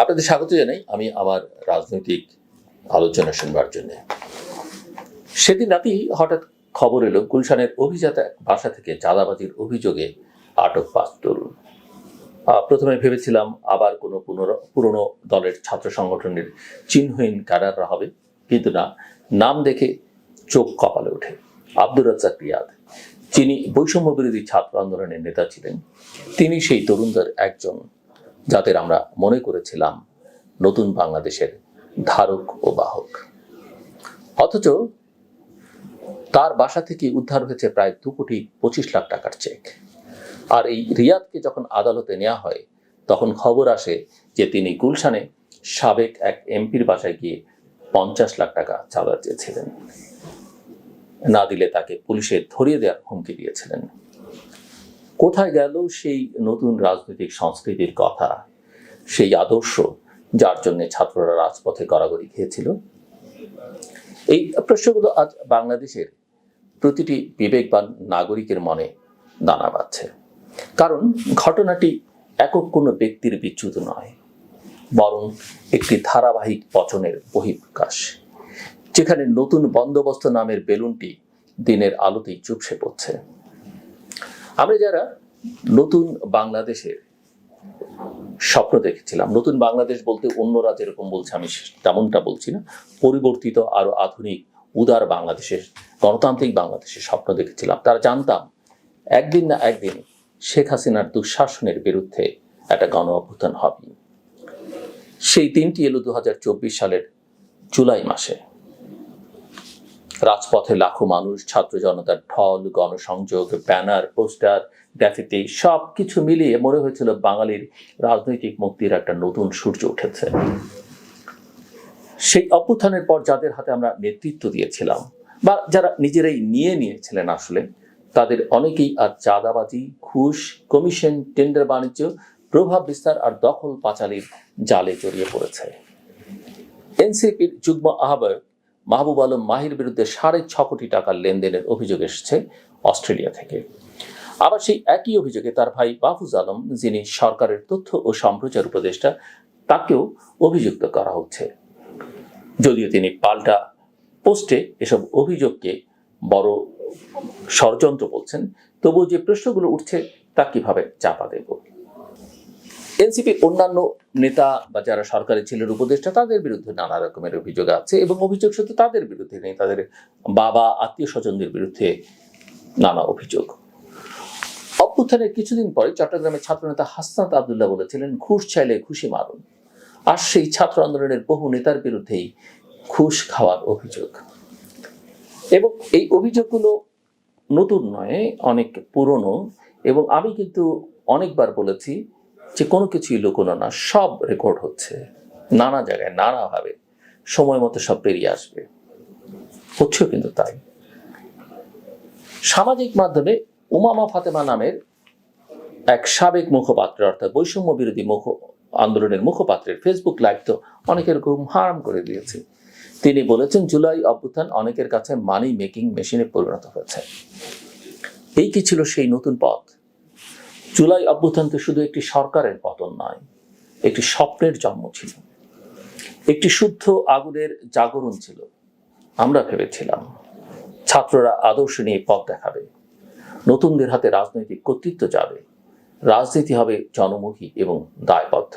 আপনাদের স্বাগত জানাই আমি আমার রাজনৈতিক আলোচনা শুনবার জন্য। সেদিন রাতেই হঠাৎ খবর এলো, গুলশানের অভিজাত বাসা থেকে চাঁদাবাজির অভিযোগে আটক পাঁচ তরুণ। প্রথমে ভেবেছিলাম আবার কোনো পুরনো দলের ছাত্র সংগঠনের চিহ্নহীন ক্যাডাররা হবে, কিন্তু না, নাম দেখে চোখ কপালে ওঠে আব্দুর রাজ্জাক রিয়াদ। যিনি বৈষম্য বিরোধী ছাত্র আন্দোলনের নেতা ছিলেন, তিনি সেই তরুণদের একজন যাদের আমরা মনে করেছিলাম নতুন বাংলাদেশের ধারক ও বাহক। অথচ তার বাসা থেকে উদ্ধার হয়েছে প্রায় দু কোটি পঁচিশ লাখ টাকার চেক। আর এই রিয়াদকে যখন আদালতে নেওয়া হয়, তখন খবর আসে যে তিনি গুলশানে সাবেক এক এমপির বাসায় গিয়ে পঞ্চাশ লাখ টাকা চাঁদা চেয়েছিলেন। না দিলে তাকে পুলিশে ধরিয়ে দেওয়ার হুমকি দিয়েছিলেন। কোথায় গেল সেই নতুন রাজনৈতিক সংস্কৃতির কথা, সেই আদর্শ যার জন্য ছাত্ররা রাজপথে গড়াগড়ি খেয়েছিল? এই প্রশ্নগুলো আজ বাংলাদেশের প্রতিটি বিবেকবান নাগরিকের মনে দানা বাঁধছে। কারণ ঘটনাটি একক কোনো ব্যক্তির বিচ্যুত নয়, বরং একটি ধারাবাহিক পচনের বহিঃপ্রকাশ, যেখানে নতুন বন্দোবস্ত নামের বেলুনটি দিনের আলোতেই চুপসে পড়ছে। আমরা যারা নতুন বাংলাদেশের স্বপ্ন দেখেছিলাম। নতুন বাংলাদেশ বলতে অন্যরা যেরকম বলছে, আমি তেমনটা বলছি না। পরিবর্তিত আরও আধুনিক, উদার বাংলাদেশের, গণতান্ত্রিক বাংলাদেশের স্বপ্ন দেখেছিলাম। তারা জানতাম, একদিন না একদিন শেখ হাসিনার দুঃশাসনের বিরুদ্ধে একটা গণ অভ্যুত্থান হবে। সেই দিনটি এলো দু হাজার চব্বিশ সালের জুলাই মাসে। রাজপথে লাখো মানুষ, ছাত্র জনতার ঢল, গণসংযোগ, ব্যানার, পোস্টার, গ্রাফিতি সব কিছু মিলিয়ে মনে হয়েছিল বাঙালির রাজনৈতিক মুক্তির একটা নতুন সূর্য উঠেছে। সেই অভ্যুত্থানের পর যাদের হাতে আমরা নেতৃত্ব দিয়েছিলাম বা যারা নিজেরাই নিয়ে নিয়েছিলেন আসলে, তাদের অনেকেই আর চাঁদাবাজি, ঘুষ, কমিশন, টেন্ডার বাণিজ্য, প্রভাব বিস্তার আর দখল পাচালির জালে জড়িয়ে পড়েছে। এনসিপির যুগ্ম আহ্বায়ক মাহবুব আলম মাহির বিরুদ্ধে সাড়ে ছ কোটি টাকার লেনদেনের অভিযোগ এসেছে অস্ট্রেলিয়া থেকে। আবার সেই একই অভিযোগে তার ভাই মাহফুজ আলম, যিনি সরকারের তথ্য ও সম্প্রচার উপদেষ্টা, তাকেও অভিযুক্ত করা হচ্ছে। যদিও তিনি পাল্টা পোস্টে এসব অভিযোগকে বড় ষড়যন্ত্র বলছেন, তবুও যে প্রশ্নগুলো উঠছে তা কীভাবে চাপা দেব? এনসিপির অন্যান্য নেতা বা যারা সরকারি ছিলেন উপদেষ্টা, তাদের বিরুদ্ধে নানা রকমের অভিযোগ আছে এবং অভিযোগ শুধু তাদের বিরুদ্ধে নেই। তাদের বাবা আত্মীয় স্বজনদের বিরুদ্ধে নানা অভিযোগ। অভ্যুত্থানের কিছুদিন পরে চট্টগ্রামের ছাত্রনেতা হাসনাত আবদুল্লাহ বলেছিলেন, ঘুষ চাইলে খুশি মারুন। আর সেই ছাত্র আন্দোলনের বহু নেতার বিরুদ্ধেই ঘুষ খাওয়ার অভিযোগ। এবং এই অভিযোগগুলো নতুন নয়, অনেক পুরনো। এবং আমি কিন্তু অনেকবার বলেছি যে কোনো কিছুই লুকোনো না, সব রেকর্ড হচ্ছে। নানা জায়গায়, নানাভাবে। সময় মতো সব বেরিয়ে আসবে। হচ্ছেও কিন্তু তাই। সামাজিক মাধ্যমে উমামা ফাতেমা নামের এক সাবেক মুখপাত্র, অর্থাৎ বৈষম্য বিরোধী মুখ, আন্দোলনের মুখপাত্রের ফেসবুক লাইভ তো অনেকের ঘুম হারাম করে দিয়েছে। তিনি বলেছেন, জুলাই অভ্যুত্থান অনেকের কাছে মানি মেকিং মেশিনে পরিণত হয়েছে। এই কি ছিল সেই নতুন পথ? জুলাই অভ্যুত্থান তো শুধু একটি সরকারের পতন নয়, একটি স্বপ্নের জন্ম ছিল। একটি শুদ্ধ আগুনের জাগরণ ছিল। আমরা ভেবেছিলাম, ছাত্ররা আদর্শ নিয়ে পথ দেখাবে। নতুনদের হাতে রাজনৈতিক কর্তৃত্ব যাবে। রাজনীতি হবে জনমুখী এবং দায়বদ্ধ।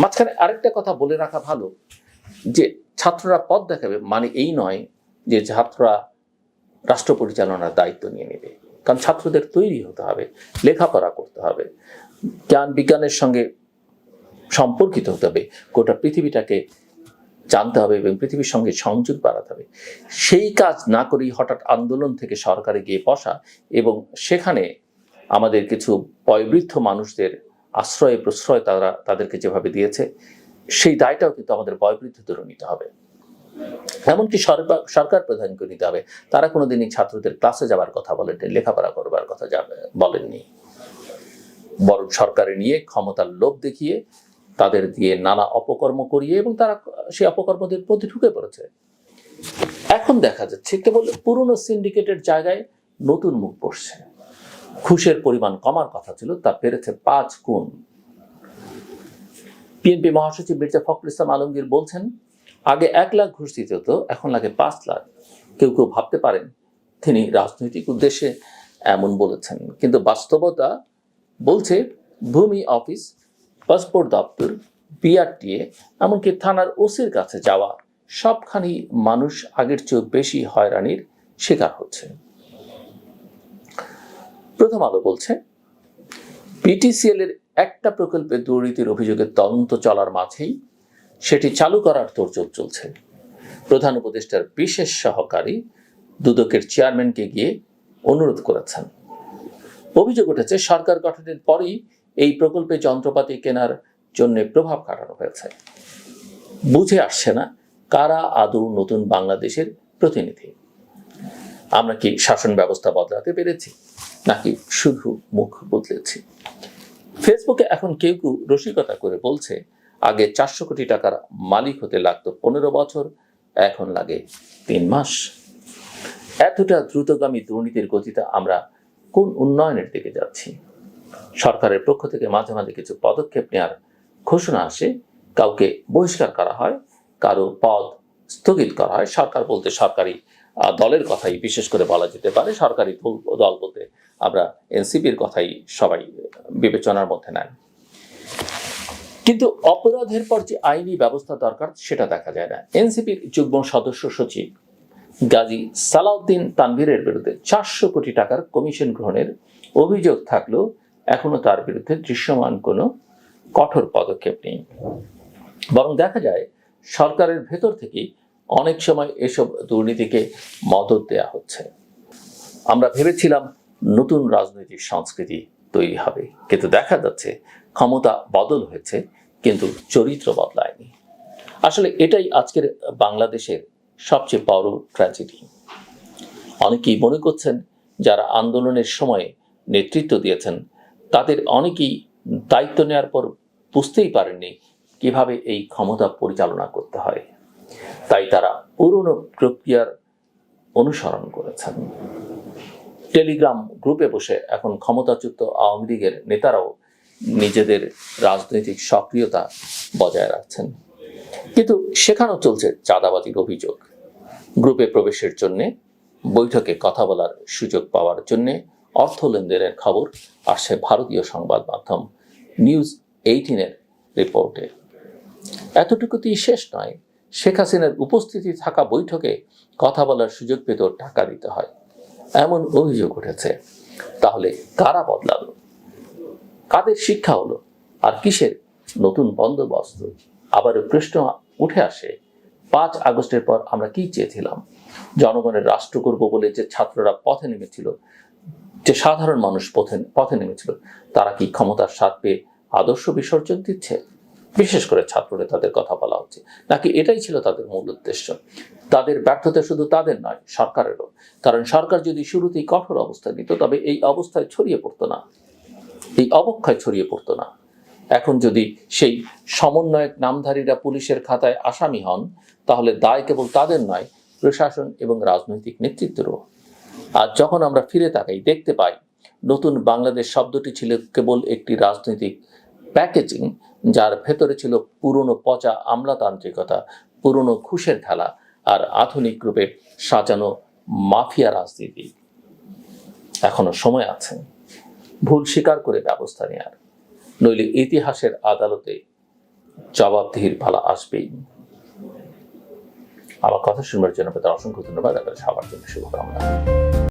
মাঝখানে আরেকটা কথা বলে রাখা ভালো, যে ছাত্ররা পথ দেখাবে মানে এই নয় যে ছাত্ররা রাষ্ট্র পরিচালনার দায়িত্ব নিয়ে নেবে। কারণ ছাত্রদের তৈরি হতে হবে, লেখাপড়া করতে হবে, জ্ঞান বিজ্ঞানের সঙ্গে সম্পর্কিত হতে হবে, গোটা পৃথিবীটাকে জানতে হবে এবং পৃথিবীর সঙ্গে সংযোগ বাড়াতে হবে। সেই কাজ না করেই হঠাৎ আন্দোলন থেকে সরকারে গিয়ে বসা এবং সেখানে আমাদের কিছু বয়োবৃদ্ধ মানুষদের আশ্রয় প্রশ্রয় তারা তাদেরকে যেভাবে দিয়েছে, সেই দায়টাও কিন্তু আমাদের বয়োবৃদ্ধদেরও নিতে হবে। এমনকি সরকার প্রধানকে নিতে হবে। তারা কোনোদিনই ছাত্রদের ক্লাসে যাবার কথা বলেননি, লেখাপড়া করবার কথা বলেননি। বরং সরকারে নিয়ে ক্ষমতার লোভ দেখিয়ে তাদের দিয়ে নানা অপকর্ম করিয়ে এবং তারা সেই অপকর্মদের প্রতি ঢুকে পড়েছে। এখন দেখা যাচ্ছে কেবল পুরনো সিন্ডিকেটের জায়গায় নতুন মুখ পড়ছে ঘুষের পরিমাণ কমার কথা ছিল, তা বেড়েছে পাঁচ গুণ। বিএনপি মহাসচিব মির্জা ফখরুল ইসলাম আলমগীর বলছেন আগে এক লাখ ঘুষ দিতে হতো, এখন লাগে পাঁচ লাখ। কেউ কেউ ভাবতে পারেন তিনি রাজনৈতিক উদ্দেশ্যে এমন বলেছেন। কিন্তু বাস্তবতা বলছে ভূমি অফিস, পাসপোর্ট দপ্তর, বিআরটিএ, এমনকি থানার ওসির কাছে যাওয়া সবখানি মানুষ আগের চেয়েও বেশি হয়রানির শিকার হচ্ছে। প্রথম আলো বলছে পিটিসিএল এর একটা প্রকল্পে দুর্নীতির অভিযোগের তদন্ত চলার মাঝেই সেটি চালু করার তোড়জোড় চলছে। প্রধান উপদেষ্টার বিশেষ সহকারী দুদকের চেয়ারম্যানকে গিয়ে অনুরোধ করেছেন। অভিযোগ উঠেছে, সরকার গঠনের পরই এই প্রকল্পে যন্ত্রপাতি কেনার জন্য প্রভাব কাটানো হয়েছে। বুঝে আসছে না কারা আদৌ নতুন বাংলাদেশের প্রতিনিধি। আমরা কি শাসন ব্যবস্থা বদলাতে পেরেছি, নাকি শুধু মুখ বদলেছি? ফেসবুকে এখন কেউ কেউ রসিকতা করে বলছে আগে চারশো কোটি টাকার মালিক হতে লাগতো পনেরো বছর, এখন লাগে তিন মাস। এতটা দ্রুতগামী দুর্নীতির গতিতে আমরা কোন উন্নয়নের দিকে যাচ্ছি? সরকারের পক্ষ থেকে মাঝে মাঝে কিছু পদক্ষেপ নেওয়ার ঘোষণা আসে, কাউকে বহিষ্কার করা হয়, কারও পদ স্থগিত করা হয়। সরকার বলতে সরকারি দলের কথাই বিশেষ করে বলা যেতে পারে। সরকারি দল- বলতে আমরা এনসিপির কথাই সবাই বিবেচনার মধ্যে নেন। কিন্তু অপরাধের পর যে আইনি ব্যবস্থা দরকার, সেটা দেখা যায় না। এনসিপির যুগ্ম সদস্য সচিব গাজী সালাউদ্দিন তানভীরের বিরুদ্ধে চারশো কোটি টাকার কমিশন গ্রহণের অভিযোগ থাকলেও এখনও তার বিরুদ্ধে দৃশ্যমান কোনো কঠোর পদক্ষেপ নেই। বরং দেখা যায়, সরকারের ভেতর থেকেই অনেক সময় এসব দুর্নীতিকে মদত দেয়া হচ্ছে। আমরা ভেবেছিলাম নতুন রাজনৈতিক সংস্কৃতি তৈরি হবে। কিন্তু দেখা যাচ্ছে ক্ষমতা বদল হয়েছে, কিন্তু চরিত্র বদলায়নি। আসলে এটাই আজকের বাংলাদেশের সবচেয়ে বড় ট্র্যাজেডি অনেকেই মনে করছেন যারা আন্দোলনের সময় নেতৃত্ব দিয়েছেন, তাদের অনেকেই দায়িত্ব নেওয়ার পর বুঝতেই পারেননি কীভাবে এই ক্ষমতা পরিচালনা করতে হয়। তাই তারা পুরনো প্রক্রিয়ার অনুসরণ করেছেন। টেলিগ্রাম গ্রুপে বসে এখন ক্ষমতাচ্যুত আওয়ামী লীগের নেতারাও নিজেদের রাজনৈতিক সক্রিয়তা বজায় রাখছেন। কিন্তু সেখানেও চলছে চাঁদাবাজির অভিযোগ। গ্রুপে প্রবেশের জন্য, বৈঠকে কথা বলার সুযোগ পাওয়ার জন্য অর্থ লেনদেনের খবর আসছে ভারতীয় সংবাদ মাধ্যম নিউজ এইটিনের রিপোর্টে। এতটুকুতেই শেষ নয়, শেখ হাসিনার উপস্থিতি থাকা বৈঠকে কথা বলার সুযোগ পেতেও টাকা দিতে হয়। এমন অভিযোগ উঠেছে। তাহলে কারা বদলালো? কাদের শিক্ষা হলো? আর কিসের নতুন বন্দোবস্ত? আবারও প্রশ্ন উঠে আসে, পাঁচ আগস্টের পর আমরা কি চেয়েছিলাম? জনগণের রাষ্ট্র করব বলে যে ছাত্ররা পথে নেমেছিল, যে সাধারণ মানুষ পথে পথে নেমেছিল, তারা কি ক্ষমতার স্বাদ পেয়ে আদর্শ বিসর্জন দিচ্ছে? বিশেষ করে ছাত্র নেতাদের কথা বলা হচ্ছে। নাকি এটাই ছিল তাদের মূল উদ্দেশ্য? তাদের ব্যর্থতা শুধু তাদের নয়, সরকারেরও। কারণ সরকার যদি শুরুতেই কঠোর অবস্থা নিত, তবে এই অবস্থায় ছড়িয়ে পড়তো না। এই অবক্ষয় ছড়িয়ে পড়তো না। এখন যদি সেই সমন্বয়ক নামধারীরা পুলিশের খাতায় আসামি হন, তাহলে দায় কেবল তাদের নয়, প্রশাসন এবং রাজনৈতিক নেতৃত্বেরও। আর যখন আমরা ফিরে তাকাই, দেখতে পাই, নতুন বাংলাদেশ শব্দটি ছিল কেবল একটি রাজনৈতিক প্যাকেজিং, যার ভেতরে ছিল পুরনো পচা আমলাতান্ত্রিকতা, পুরনো ঘুষের খেলা আর আধুনিক রূপে সাজানো মাফিয়া রাজনীতি। এখনও সময় আছে। ভুল স্বীকার করে ব্যবস্থা নেয়ার। নইলে ইতিহাসের আদালতে জবাবদিহির পালা আসবেই। আমার কথা শুনবার জন্য আপনাদের অসংখ্য ধন্যবাদ। আপনাদের সবার জন্য শুভকামনা।